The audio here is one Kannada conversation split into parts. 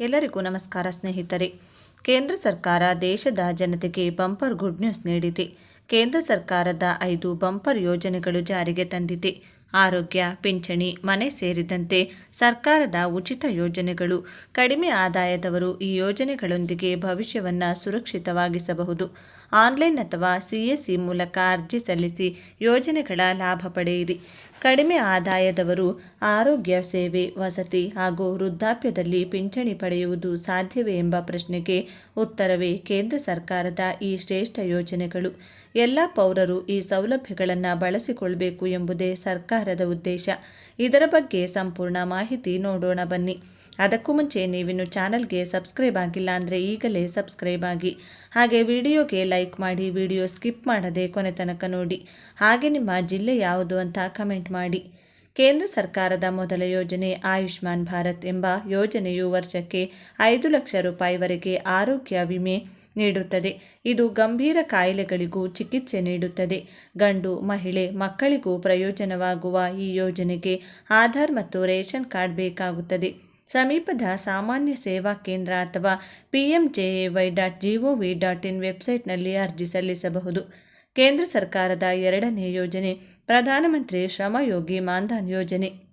ಎಲ್ಲರಿಗೂ ನಮಸ್ಕಾರ ಸ್ನೇಹಿತರೆ. ಕೇಂದ್ರ ಸರ್ಕಾರ ದೇಶದ ಜನತೆಗೆ ಬಂಪರ್ ಗುಡ್ ನ್ಯೂಸ್ ನೀಡಿದೆ. ಕೇಂದ್ರ ಸರ್ಕಾರದ ಐದು ಬಂಪರ್ ಯೋಜನೆಗಳು ಜಾರಿಗೆ ತಂದಿದೆ. ಆರೋಗ್ಯ, ಪಿಂಚಣಿ, ಮನೆ ಸೇರಿದಂತೆ ಸರ್ಕಾರದ ಉಚಿತ ಯೋಜನೆಗಳು. ಕಡಿಮೆ ಆದಾಯದವರು ಈ ಯೋಜನೆಗಳೊಂದಿಗೆ ಭವಿಷ್ಯವನ್ನು ಸುರಕ್ಷಿತವಾಗಿಸಬಹುದು. ಆನ್ಲೈನ್ ಅಥವಾ ಸಿಎಸ್ಸಿ ಮೂಲಕ ಅರ್ಜಿ ಸಲ್ಲಿಸಿ ಯೋಜನೆಗಳ ಲಾಭ ಪಡೆಯಿರಿ. ಕಡಿಮೆ ಆದಾಯದವರು ಆರೋಗ್ಯ ಸೇವೆ, ವಸತಿ ಹಾಗೂ ವೃದ್ಧಾಪ್ಯದಲ್ಲಿ ಪಿಂಚಣಿ ಪಡೆಯುವುದು ಸಾಧ್ಯವೇ ಎಂಬ ಪ್ರಶ್ನೆಗೆ ಉತ್ತರವೇ ಕೇಂದ್ರ ಸರ್ಕಾರದ ಈ ಶ್ರೇಷ್ಠ ಯೋಜನೆಗಳು. ಎಲ್ಲ ಪೌರರು ಈ ಸೌಲಭ್ಯಗಳನ್ನು ಬಳಸಿಕೊಳ್ಳಬೇಕು ಎಂಬುದೇ ಸರ್ಕಾರದ ಉದ್ದೇಶ. ಇದರ ಬಗ್ಗೆ ಸಂಪೂರ್ಣ ಮಾಹಿತಿ ನೋಡೋಣ ಬನ್ನಿ. ಅದಕ್ಕೂ ಮುಂಚೆ ನೀವಿನ್ನು ಚಾನಲ್ಗೆ ಸಬ್ಸ್ಕ್ರೈಬ್ ಆಗಿಲ್ಲ ಅಂದರೆ ಈಗಲೇ ಸಬ್ಸ್ಕ್ರೈಬ್ ಆಗಿ. ಹಾಗೆ ವಿಡಿಯೋಗೆ ಲೈಕ್ ಮಾಡಿ, ವಿಡಿಯೋ ಸ್ಕಿಪ್ ಮಾಡದೆ ಕೊನೆ ತನಕ ನೋಡಿ. ಹಾಗೆ ನಿಮ್ಮ ಜಿಲ್ಲೆ ಯಾವುದು ಅಂತ ಕಮೆಂಟ್ ಮಾಡಿ. ಕೇಂದ್ರ ಸರ್ಕಾರದ ಮೊದಲ ಯೋಜನೆ ಆಯುಷ್ಮಾನ್ ಭಾರತ್ ಎಂಬ ಯೋಜನೆಯು ವರ್ಷಕ್ಕೆ ಐದು ಲಕ್ಷ ರೂಪಾಯಿವರೆಗೆ ಆರೋಗ್ಯ ವಿಮೆ ನೀಡುತ್ತದೆ. ಇದು ಗಂಭೀರ ಕಾಯಿಲೆಗಳಿಗೂ ಚಿಕಿತ್ಸೆ ನೀಡುತ್ತದೆ. ಗಂಡು, ಮಹಿಳೆ, ಮಕ್ಕಳಿಗೂ ಪ್ರಯೋಜನವಾಗುವ ಈ ಯೋಜನೆಗೆ ಆಧಾರ್ ಮತ್ತು ರೇಷನ್ ಕಾರ್ಡ್ ಬೇಕಾಗುತ್ತದೆ. ಸಮೀಪದ ಸಾಮಾನ್ಯ ಸೇವಾ ಕೇಂದ್ರ ಅಥವಾ P M J A Y dot G O V dot in ವೆಬ್ಸೈಟ್ನಲ್ಲಿ ಅರ್ಜಿ ಸಲ್ಲಿಸಬಹುದು. ಕೇಂದ್ರ ಸರ್ಕಾರದ ಎರಡನೇ ಯೋಜನೆ, ಪ್ರಧಾನಮಂತ್ರಿ ಶ್ರಮಯೋಗಿ ಮಾನ್ಧನ್ ಯೋಜನೆ.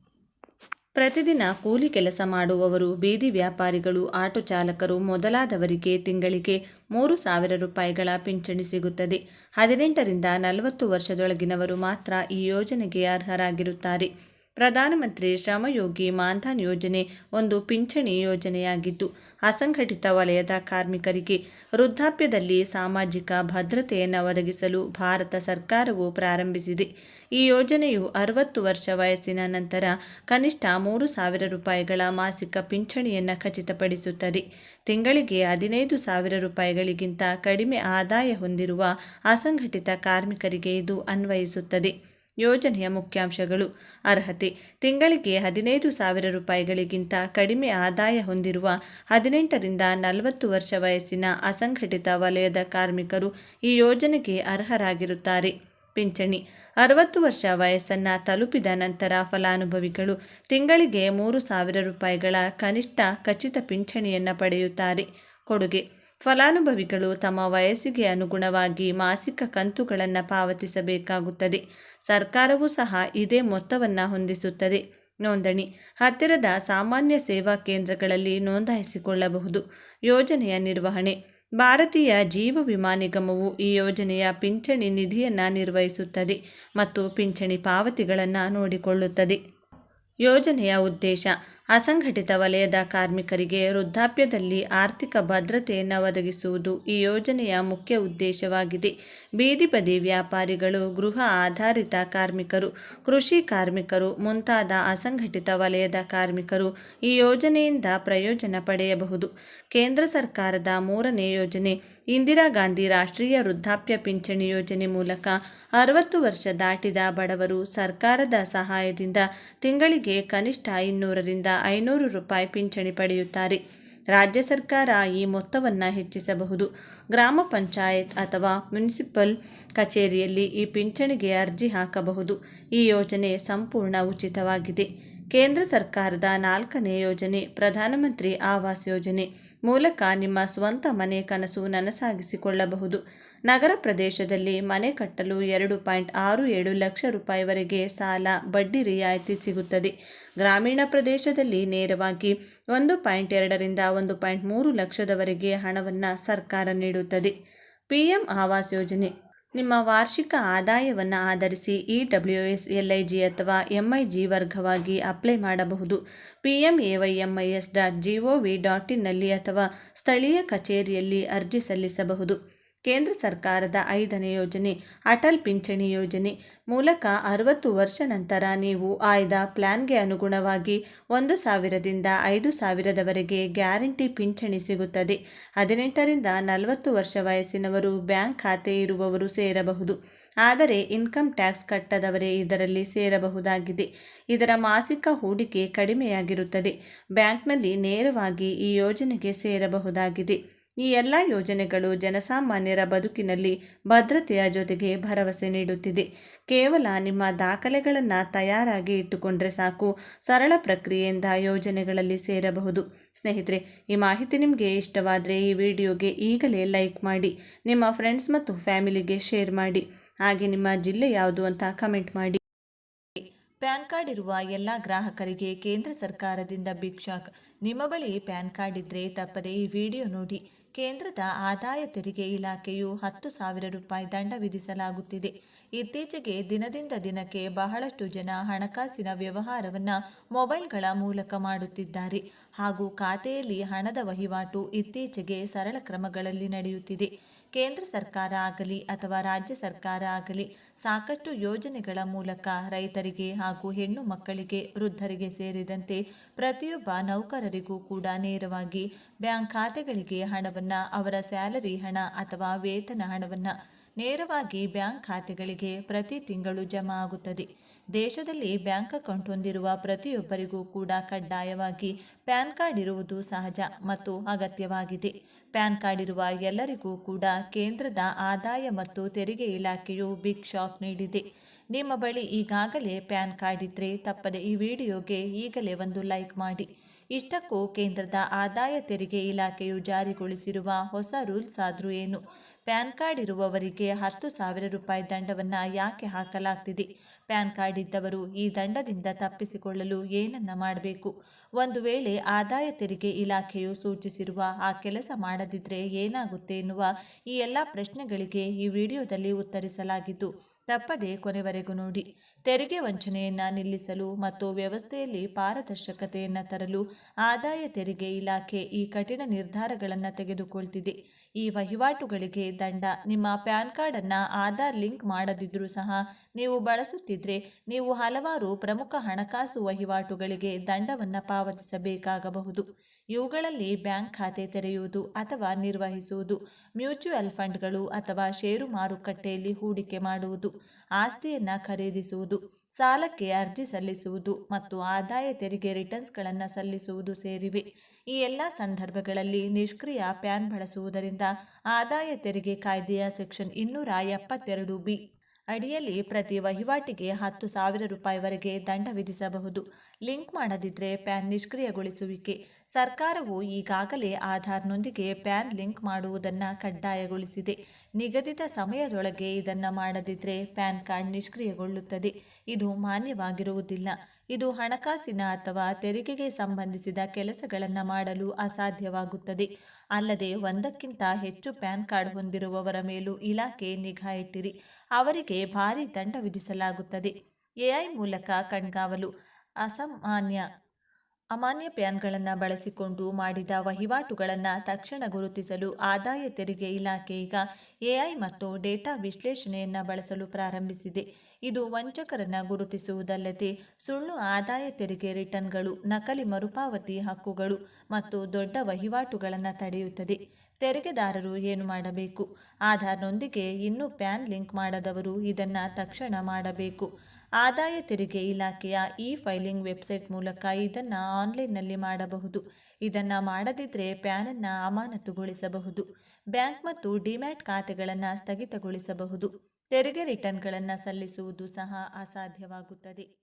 ಪ್ರತಿದಿನ ಕೂಲಿ ಕೆಲಸ ಮಾಡುವವರು, ಬೀದಿ ವ್ಯಾಪಾರಿಗಳು, ಆಟೋ ಚಾಲಕರು ಮೊದಲಾದವರಿಗೆ ತಿಂಗಳಿಗೆ ಮೂರು ಸಾವಿರ ರೂಪಾಯಿಗಳ ಪಿಂಚಣಿ ಸಿಗುತ್ತದೆ. ಹದಿನೆಂಟರಿಂದ ನಲವತ್ತು ವರ್ಷದೊಳಗಿನವರು ಮಾತ್ರ ಈ ಯೋಜನೆಗೆ ಅರ್ಹರಾಗಿರುತ್ತಾರೆ. ಪ್ರಧಾನಮಂತ್ರಿ ಶ್ರಮಯೋಗಿ ಮಾನ್ಧನ್ ಯೋಜನೆ ಒಂದು ಪಿಂಚಣಿ ಯೋಜನೆಯಾಗಿದ್ದು, ಅಸಂಘಟಿತ ವಲಯದ ಕಾರ್ಮಿಕರಿಗೆ ವೃದ್ಧಾಪ್ಯದಲ್ಲಿ ಸಾಮಾಜಿಕ ಭದ್ರತೆಯನ್ನು ಒದಗಿಸಲು ಭಾರತ ಸರ್ಕಾರವು ಪ್ರಾರಂಭಿಸಿದೆ. ಈ ಯೋಜನೆಯು ಅರವತ್ತು ವರ್ಷ ವಯಸ್ಸಿನ ನಂತರ ಕನಿಷ್ಠ ಮೂರು ಸಾವಿರ ರೂಪಾಯಿಗಳ ಮಾಸಿಕ ಪಿಂಚಣಿಯನ್ನು ಖಚಿತಪಡಿಸುತ್ತದೆ. ತಿಂಗಳಿಗೆ ಹದಿನೈದು ಸಾವಿರ ರೂಪಾಯಿಗಳಿಗಿಂತ ಕಡಿಮೆ ಆದಾಯ ಹೊಂದಿರುವ ಅಸಂಘಟಿತ ಕಾರ್ಮಿಕರಿಗೆ ಇದು ಅನ್ವಯಿಸುತ್ತದೆ. ಯೋಜನೆಯ ಮುಖ್ಯಾಂಶಗಳು. ಅರ್ಹತೆ, ತಿಂಗಳಿಗೆ ಹದಿನೈದು ಸಾವಿರ ರೂಪಾಯಿಗಳಿಗಿಂತ ಕಡಿಮೆ ಆದಾಯ ಹೊಂದಿರುವ ಹದಿನೆಂಟರಿಂದ ನಲವತ್ತು ವರ್ಷ ವಯಸ್ಸಿನ ಅಸಂಘಟಿತ ವಲಯದ ಕಾರ್ಮಿಕರು ಈ ಯೋಜನೆಗೆ ಅರ್ಹರಾಗಿರುತ್ತಾರೆ. ಪಿಂಚಣಿ, ಅರವತ್ತು ವರ್ಷ ವಯಸ್ಸನ್ನು ತಲುಪಿದ ನಂತರ ಫಲಾನುಭವಿಗಳು ತಿಂಗಳಿಗೆ ಮೂರು ಸಾವಿರ ರೂಪಾಯಿಗಳ ಕನಿಷ್ಠ ಖಚಿತ ಪಿಂಚಣಿಯನ್ನು ಪಡೆಯುತ್ತಾರೆ. ಕೊಡುಗೆ ಫಲಾನುಭವಿಗಳು ತಮ್ಮ ವಯಸ್ಸಿಗೆ ಅನುಗುಣವಾಗಿ ಮಾಸಿಕ ಕಂತುಗಳನ್ನು ಪಾವತಿಸಬೇಕಾಗುತ್ತದೆ. ಸರ್ಕಾರವು ಸಹ ಇದೇ ಮೊತ್ತವನ್ನು ಹೊಂದಿಸುತ್ತದೆ. ನೋಂದಣಿ, ಹತ್ತಿರದ ಸಾಮಾನ್ಯ ಸೇವಾ ಕೇಂದ್ರಗಳಲ್ಲಿ ನೋಂದಾಯಿಸಿಕೊಳ್ಳಬಹುದು. ಯೋಜನೆಯ ನಿರ್ವಹಣೆ, ಭಾರತೀಯ ಜೀವ ವಿಮಾ ನಿಗಮವು ಈ ಯೋಜನೆಯ ಪಿಂಚಣಿ ನಿಧಿಯನ್ನು ನಿರ್ವಹಿಸುತ್ತದೆ ಮತ್ತು ಪಿಂಚಣಿ ಪಾವತಿಗಳನ್ನು ನೋಡಿಕೊಳ್ಳುತ್ತದೆ. ಯೋಜನೆಯ ಉದ್ದೇಶ ಅಸಂಘಟಿತ ವಲಯದ ಕಾರ್ಮಿಕರಿಗೆ ವೃದ್ಧಾಪ್ಯದಲ್ಲಿ ಆರ್ಥಿಕ ಭದ್ರತೆಯನ್ನು ಒದಗಿಸುವುದು ಈ ಯೋಜನೆಯ ಮುಖ್ಯ ಉದ್ದೇಶವಾಗಿದೆ. ಬೀದಿ ಬದಿ ವ್ಯಾಪಾರಿಗಳು, ಗೃಹ ಆಧಾರಿತ ಕಾರ್ಮಿಕರು, ಕೃಷಿ ಕಾರ್ಮಿಕರು, ಮುಂತಾದ ಅಸಂಘಟಿತ ವಲಯದ ಕಾರ್ಮಿಕರು ಈ ಯೋಜನೆಯಿಂದ ಪ್ರಯೋಜನ ಪಡೆಯಬಹುದು. ಕೇಂದ್ರ ಸರ್ಕಾರದ ಮೂರನೇ ಯೋಜನೆ, ಇಂದಿರಾ ಗಾಂಧಿ ರಾಷ್ಟ್ರೀಯ ವೃದ್ಧಾಪ್ಯ ಪಿಂಚಣಿ ಯೋಜನೆ ಮೂಲಕ ಅರವತ್ತು ವರ್ಷ ದಾಟಿದ ಬಡವರು ಸರ್ಕಾರದ ಸಹಾಯದಿಂದ ತಿಂಗಳಿಗೆ ಕನಿಷ್ಠ ಇನ್ನೂರರಿಂದ ಐನೂರು ರೂಪಾಯಿ ಪಿಂಚಣಿ ಪಡೆಯುತ್ತಾರೆ. ರಾಜ್ಯ ಸರ್ಕಾರ ಈ ಮೊತ್ತವನ್ನು ಹೆಚ್ಚಿಸಬಹುದು. ಗ್ರಾಮ ಪಂಚಾಯತ್ ಅಥವಾ ಮುನ್ಸಿಪಲ್ ಕಚೇರಿಯಲ್ಲಿ ಈ ಪಿಂಚಣಿಗೆ ಅರ್ಜಿ ಹಾಕಬಹುದು. ಈ ಯೋಜನೆ ಸಂಪೂರ್ಣ ಉಚಿತವಾಗಿದೆ. ಕೇಂದ್ರ ಸರ್ಕಾರದ ನಾಲ್ಕನೇ ಯೋಜನೆ ಪ್ರಧಾನಮಂತ್ರಿ ಆವಾಸ್ ಯೋಜನೆ. ಮೂಲಕ ನಿಮ್ಮ ಸ್ವಂತ ಮನೆ ಕನಸು ನನಸಾಗಿಸಿಕೊಳ್ಳಬಹುದು. ನಗರ ಪ್ರದೇಶದಲ್ಲಿ ಮನೆ ಕಟ್ಟಲು ಎರಡು ಪಾಯಿಂಟ್ ಆರು ಏಳು ಲಕ್ಷ ರೂಪಾಯಿವರೆಗೆ ಸಾಲ, ಬಡ್ಡಿ ರಿಯಾಯಿತಿ ಸಿಗುತ್ತದೆ. ಗ್ರಾಮೀಣ ಪ್ರದೇಶದಲ್ಲಿ ನೇರವಾಗಿ ಒಂದು ಪಾಯಿಂಟ್ ಎರಡರಿಂದ ಒಂದು ಪಾಯಿಂಟ್ ಮೂರು ಲಕ್ಷದವರೆಗೆ ಹಣವನ್ನು ಸರ್ಕಾರ ನೀಡುತ್ತದೆ. ಪಿ ಎಂ ಆವಾಸ್ ಯೋಜನೆ ನಿಮ್ಮ ವಾರ್ಷಿಕ ಆದಾಯವನ್ನು ಆಧರಿಸಿ E W S L I G ಅಥವಾ ಎಂ ಐ ಜಿ ವರ್ಗವಾಗಿ ಅಪ್ಲೈ ಮಾಡಬಹುದು. P M A Y M I S dot G O V dot ಇನ್ನಲ್ಲಿ ಅಥವಾ ಸ್ಥಳೀಯ ಕಚೇರಿಯಲ್ಲಿ ಅರ್ಜಿ ಸಲ್ಲಿಸಬಹುದು. ಕೇಂದ್ರ ಸರ್ಕಾರದ ಐದನೇ ಯೋಜನೆ, ಅಟಲ್ ಪಿಂಚಣಿ ಯೋಜನೆ ಮೂಲಕ ಅರವತ್ತು ವರ್ಷ ನಂತರ ನೀವು ಆಯ್ದ ಪ್ಲಾನ್ಗೆ ಅನುಗುಣವಾಗಿ ಒಂದು ಸಾವಿರದಿಂದ ಐದು ಸಾವಿರದವರೆಗೆ ಗ್ಯಾರಂಟಿ ಪಿಂಚಣಿ ಸಿಗುತ್ತದೆ. ಹದಿನೆಂಟರಿಂದ ನಲವತ್ತು ವರ್ಷ ವಯಸ್ಸಿನವರು ಬ್ಯಾಂಕ್ ಖಾತೆ ಇರುವವರು ಸೇರಬಹುದು. ಆದರೆ ಇನ್ಕಮ್ ಟ್ಯಾಕ್ಸ್ ಕಟ್ಟದವರೇ ಇದರಲ್ಲಿ ಸೇರಬಹುದಾಗಿದೆ. ಇದರ ಮಾಸಿಕ ಹೂಡಿಕೆ ಕಡಿಮೆಯಾಗಿರುತ್ತದೆ. ಬ್ಯಾಂಕ್ನಲ್ಲಿ ನೇರವಾಗಿ ಈ ಯೋಜನೆಗೆ ಸೇರಬಹುದಾಗಿದೆ. ಈ ಎಲ್ಲ ಯೋಜನೆಗಳು ಜನಸಾಮಾನ್ಯರ ಬದುಕಿನಲ್ಲಿ ಭದ್ರತೆಯ ಜೊತೆಗೆ ಭರವಸೆ ನೀಡುತ್ತಿದೆ. ಕೇವಲ ನಿಮ್ಮ ದಾಖಲೆಗಳನ್ನು ತಯಾರಾಗಿ ಇಟ್ಟುಕೊಂಡ್ರೆ ಸಾಕು. ಸರಳ ಪ್ರಕ್ರಿಯೆಯಿಂದ ಯೋಜನೆಗಳಲ್ಲಿ ಸೇರಬಹುದು. ಸ್ನೇಹಿತರೆ, ಈ ಮಾಹಿತಿ ನಿಮಗೆ ಇಷ್ಟವಾದರೆ ಈ ವಿಡಿಯೋಗೆ ಈಗಲೇ ಲೈಕ್ ಮಾಡಿ, ನಿಮ್ಮ ಫ್ರೆಂಡ್ಸ್ ಮತ್ತು ಫ್ಯಾಮಿಲಿಗೆ ಶೇರ್ ಮಾಡಿ, ಹಾಗೆ ನಿಮ್ಮ ಜಿಲ್ಲೆ ಯಾವುದು ಅಂತ ಕಮೆಂಟ್ ಮಾಡಿ. ಪ್ಯಾನ್ ಕಾರ್ಡ್ ಇರುವ ಎಲ್ಲ ಗ್ರಾಹಕರಿಗೆ ಕೇಂದ್ರ ಸರ್ಕಾರದಿಂದ ಬಿಗ್ ಶಾಕ್ ನಿಮ್ಮ ಬಳಿ ಪ್ಯಾನ್ ಕಾರ್ಡ್ ಇದ್ದರೆ ತಪ್ಪದೆ ಈ ವಿಡಿಯೋ ನೋಡಿ. ಕೇಂದ್ರದ ಆದಾಯ ತೆರಿಗೆ ಇಲಾಖೆಯು ಹತ್ತು ಸಾವಿರ ರೂಪಾಯಿ ದಂಡ ವಿಧಿಸಲಾಗುತ್ತಿದೆ. ಇತ್ತೀಚೆಗೆ ದಿನದಿಂದ ದಿನಕ್ಕೆ ಬಹಳಷ್ಟು ಜನ ಹಣಕಾಸಿನ ವ್ಯವಹಾರವನ್ನು ಮೊಬೈಲ್ಗಳ ಮೂಲಕ ಮಾಡುತ್ತಿದ್ದಾರೆ. ಹಾಗೂ ಖಾತೆಯಲ್ಲಿ ಹಣದ ವಹಿವಾಟು ಇತ್ತೀಚೆಗೆ ಸರಳ ಕ್ರಮಗಳಲ್ಲಿ ನಡೆಯುತ್ತಿದೆ. ಕೇಂದ್ರ ಸರ್ಕಾರ ಆಗಲಿ ಅಥವಾ ರಾಜ್ಯ ಸರ್ಕಾರ ಆಗಲಿ ಸಾಕಷ್ಟು ಯೋಜನೆಗಳ ಮೂಲಕ ರೈತರಿಗೆ ಹಾಗೂ ಹೆಣ್ಣು ಮಕ್ಕಳಿಗೆ, ವೃದ್ಧರಿಗೆ ಸೇರಿದಂತೆ ಪ್ರತಿಯೊಬ್ಬ ನೌಕರರಿಗೂ ಕೂಡ ನೇರವಾಗಿ ಬ್ಯಾಂಕ್ ಖಾತೆಗಳಿಗೆ ಹಣವನ್ನು, ಅವರ ಸ್ಯಾಲರಿ ಹಣ ಅಥವಾ ವೇತನ ಹಣವನ್ನು ನೇರವಾಗಿ ಬ್ಯಾಂಕ್ ಖಾತೆಗಳಿಗೆ ಪ್ರತಿ ತಿಂಗಳು ಜಮಾ ಆಗುತ್ತದೆ. ದೇಶದಲ್ಲಿ ಬ್ಯಾಂಕ್ ಅಕೌಂಟ್ ಹೊಂದಿರುವ ಪ್ರತಿಯೊಬ್ಬರಿಗೂ ಕೂಡ ಕಡ್ಡಾಯವಾಗಿ ಪ್ಯಾನ್ ಕಾರ್ಡ್ ಇರುವುದು ಸಹಜ ಮತ್ತು ಅಗತ್ಯವಾಗಿದೆ. ಪ್ಯಾನ್ ಕಾರ್ಡ್ ಇರುವ ಎಲ್ಲರಿಗೂ ಕೂಡ ಕೇಂದ್ರದ ಆದಾಯ ಮತ್ತು ತೆರಿಗೆ ಇಲಾಖೆಯು ಬಿಗ್ ಶಾಕ್ ನೀಡಿದೆ. ನಿಮ್ಮ ಬಳಿ ಈಗಾಗಲೇ ಪ್ಯಾನ್ ಕಾರ್ಡ್ ಇದ್ದರೆ ತಪ್ಪದೆ ಈ ವಿಡಿಯೋಗೆ ಈಗಲೇ ಒಂದು ಲೈಕ್ ಮಾಡಿ. ಇಷ್ಟಕ್ಕೂ ಕೇಂದ್ರದ ಆದಾಯ ತೆರಿಗೆ ಇಲಾಖೆಯು ಜಾರಿಗೊಳಿಸಿರುವ ಹೊಸ ರೂಲ್ಸ್ ಆದರೂ ಏನು? ಪ್ಯಾನ್ ಕಾರ್ಡ್ ಇರುವವರಿಗೆ ಹತ್ತು ಸಾವಿರ ರೂಪಾಯಿ ದಂಡವನ್ನು ಯಾಕೆ ಹಾಕಲಾಗ್ತಿದೆ? ಪ್ಯಾನ್ ಕಾರ್ಡ್ ಇದ್ದವರು ಈ ದಂಡದಿಂದ ತಪ್ಪಿಸಿಕೊಳ್ಳಲು ಏನನ್ನ ಮಾಡಬೇಕು? ಒಂದು ವೇಳೆ ಆದಾಯ ತೆರಿಗೆ ಇಲಾಖೆಯು ಸೂಚಿಸಿರುವ ಆ ಕೆಲಸ ಮಾಡದಿದ್ದರೆ ಏನಾಗುತ್ತೆ ಎನ್ನುವ ಈ ಎಲ್ಲ ಪ್ರಶ್ನೆಗಳಿಗೆ ಈ ವಿಡಿಯೋದಲ್ಲಿ ಉತ್ತರಿಸಲಾಗಿದ್ದು ತಪ್ಪದೆ ಕೊನೆವರೆಗೂ ನೋಡಿ. ತೆರಿಗೆ ವಂಚನೆಯನ್ನು ನಿಲ್ಲಿಸಲು ಮತ್ತು ವ್ಯವಸ್ಥೆಯಲ್ಲಿ ಪಾರದರ್ಶಕತೆಯನ್ನು ತರಲು ಆದಾಯ ತೆರಿಗೆ ಇಲಾಖೆ ಈ ಕಠಿಣ ನಿರ್ಧಾರಗಳನ್ನು ತೆಗೆದುಕೊಳ್ತಿದೆ. ಈ ವಹಿವಾಟುಗಳಿಗೆ ದಂಡ, ನಿಮ್ಮ ಪ್ಯಾನ್ ಕಾರ್ಡನ್ನು ಆಧಾರ್ ಲಿಂಕ್ ಮಾಡದಿದ್ದರೂ ಸಹ ನೀವು ಬಳಸುತ್ತಿದ್ದರೆ ನೀವು ಹಲವಾರು ಪ್ರಮುಖ ಹಣಕಾಸು ವಹಿವಾಟುಗಳಿಗೆ ದಂಡವನ್ನು ಪಾವತಿಸಬೇಕಾಗಬಹುದು. ಇವುಗಳಲ್ಲಿ ಬ್ಯಾಂಕ್ ಖಾತೆ ತೆರೆಯುವುದು ಅಥವಾ ನಿರ್ವಹಿಸುವುದು ಮ್ಯೂಚುವಲ್ ಫಂಡ್ಗಳು ಅಥವಾ ಷೇರು ಮಾರುಕಟ್ಟೆಯಲ್ಲಿ ಹೂಡಿಕೆ ಮಾಡುವುದು, ಆಸ್ತಿಯನ್ನು ಖರೀದಿಸುವುದು, ಸಾಲಕ್ಕೆ ಅರ್ಜಿ ಸಲ್ಲಿಸುವುದು ಮತ್ತು ಆದಾಯ ತೆರಿಗೆ ರಿಟರ್ನ್ಸ್ಗಳನ್ನು ಸಲ್ಲಿಸುವುದು ಸೇರಿವೆ. ಈ ಎಲ್ಲ ಸಂದರ್ಭಗಳಲ್ಲಿ ನಿಷ್ಕ್ರಿಯ ಪ್ಯಾನ್ ಬಳಸುವುದರಿಂದ ಆದಾಯ ತೆರಿಗೆ ಕಾಯ್ದೆಯ ಸೆಕ್ಷನ್ ಇನ್ನೂರ ಎಪ್ಪತ್ತೆರಡು ಬಿ ಅಡಿಯಲ್ಲಿ ಪ್ರತಿ ವಹಿವಾಟಿಗೆ ಹತ್ತು ಸಾವಿರ ರೂಪಾಯಿವರೆಗೆ ದಂಡ ವಿಧಿಸಬಹುದು. ಲಿಂಕ್ ಮಾಡದಿದ್ದರೆ ಪ್ಯಾನ್ ನಿಷ್ಕ್ರಿಯಗೊಳಿಸುವಿಕೆ. ಸರ್ಕಾರವು ಈಗಾಗಲೇ ಆಧಾರ್ನೊಂದಿಗೆ ಪ್ಯಾನ್ ಲಿಂಕ್ ಮಾಡುವುದನ್ನು ಕಡ್ಡಾಯಗೊಳಿಸಿದೆ. ನಿಗದಿತ ಸಮಯದೊಳಗೆ ಇದನ್ನು ಮಾಡದಿದ್ದರೆ ಪ್ಯಾನ್ ಕಾರ್ಡ್ ನಿಷ್ಕ್ರಿಯಗೊಳ್ಳುತ್ತದೆ. ಇದು ಮಾನ್ಯವಾಗಿರುವುದಿಲ್ಲ. ಇದು ಹಣಕಾಸಿನ ಅಥವಾ ತೆರಿಗೆಗೆ ಸಂಬಂಧಿಸಿದ ಕೆಲಸಗಳನ್ನು ಮಾಡಲು ಅಸಾಧ್ಯವಾಗುತ್ತದೆ. ಅಲ್ಲದೆ ಒಂದಕ್ಕಿಂತ ಹೆಚ್ಚು ಪ್ಯಾನ್ ಕಾರ್ಡ್ ಹೊಂದಿರುವವರ ಮೇಲೂ ಇಲಾಖೆ ನಿಗಾ ಇಟ್ಟಿರಿ ಅವರಿಗೆ ಭಾರೀ ದಂಡ ವಿಧಿಸಲಾಗುತ್ತದೆ. ಎಐ ಮೂಲಕ ಕಣ್ಗಾವಲು. ಅಸಾಮಾನ್ಯ ಅಮಾನ್ಯ ಪ್ಯಾನ್ಗಳನ್ನು ಬಳಸಿಕೊಂಡು ಮಾಡಿದ ವಹಿವಾಟುಗಳನ್ನು ತಕ್ಷಣ ಗುರುತಿಸಲು ಆದಾಯ ತೆರಿಗೆ ಇಲಾಖೆ ಈಗ ಎಐ ಮತ್ತು ಡೇಟಾ ವಿಶ್ಲೇಷಣೆಯನ್ನು ಬಳಸಲು ಪ್ರಾರಂಭಿಸಿದೆ. ಇದು ವಂಚಕರನ್ನು ಗುರುತಿಸುವುದಲ್ಲದೆ ಸುಳ್ಳು ಆದಾಯ ತೆರಿಗೆ ರಿಟರ್ನ್ಗಳು, ನಕಲಿ ಮರುಪಾವತಿ ಹಕ್ಕುಗಳು ಮತ್ತು ದೊಡ್ಡ ವಹಿವಾಟುಗಳನ್ನು ತಡೆಯುತ್ತದೆ. ತೆರಿಗೆದಾರರು ಏನು ಮಾಡಬೇಕು? ಆಧಾರ್ನೊಂದಿಗೆ ಇನ್ನೂ ಪ್ಯಾನ್ ಲಿಂಕ್ ಮಾಡದವರು ಇದನ್ನು ತಕ್ಷಣ ಮಾಡಬೇಕು. ಆದಾಯ ತೆರಿಗೆ ಇಲಾಖೆಯ ಇ ಫೈಲಿಂಗ್ ವೆಬ್ಸೈಟ್ ಮೂಲಕ ಇದನ್ನು ಆನ್ಲೈನ್ನಲ್ಲಿ ಮಾಡಬಹುದು. ಇದನ್ನು ಮಾಡದಿದ್ದರೆ ಪ್ಯಾನನ್ನು ಅಮಾನತುಗೊಳಿಸಬಹುದು. ಬ್ಯಾಂಕ್ ಮತ್ತು ಡಿಮ್ಯಾಟ್ ಖಾತೆಗಳನ್ನು ಸ್ಥಗಿತಗೊಳಿಸಬಹುದು. ತೆರಿಗೆ ರಿಟರ್ನ್ಗಳನ್ನು ಸಲ್ಲಿಸುವುದು ಸಹ ಅಸಾಧ್ಯವಾಗುತ್ತದೆ.